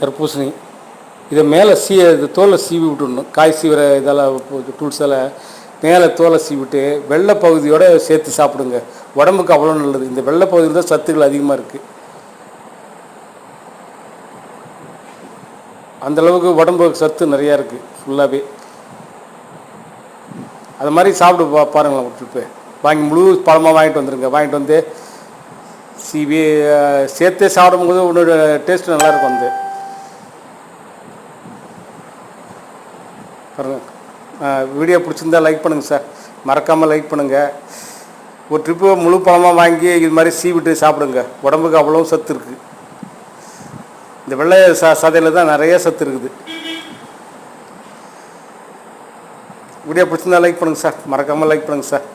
தர்பூசணி. இதை மேலே சீ இது தோலை சீவி விட்டுடணும். காய் சீவிர இதெல்லாம் டூல்ஸால் மேலே தோலை சீவிட்டு வெள்ளை பகுதியோட சேர்த்து சாப்பிடுங்க. உடம்புக்கு அவ்வளோ நல்லது. இந்த வெள்ளை பகுதியில் தான் சத்துக்கள் அதிகமாக இருக்குது அந்த அளவுக்கு உடம்புக்கு சத்து நிறையா இருக்குது ஃபுல்லாகவே அது மாதிரி சாப்பிட்டு பா பாருங்களேன் ஒரு ட்ரிப்பு வாங்கி முழு பழமாக வாங்கிட்டு வந்துருங்க. வாங்கிட்டு வந்து சீவி சேர்த்தே சாப்பிடும்போது உன்னோட டேஸ்ட் நல்லாயிருக்கும் வந்து வீடியோ பிடிச்சிருந்தா லைக் பண்ணுங்கள் சார் மறக்காமல் லைக் பண்ணுங்கள் ஒரு ட்ரிப்பு முழு பழமாக வாங்கி இது மாதிரி சீவிட்டு சாப்பிடுங்க. உடம்புக்கு அவ்வளோ சத்து இருக்குது இந்த வெள்ளை ச சதையில் தான் நிறைய சத்து இருக்குது. வீடியோ பிடிச்சிருந்தா லைக் பண்ணுங்கள் சார் மறக்காமல் லைக் பண்ணுங்கள் சார்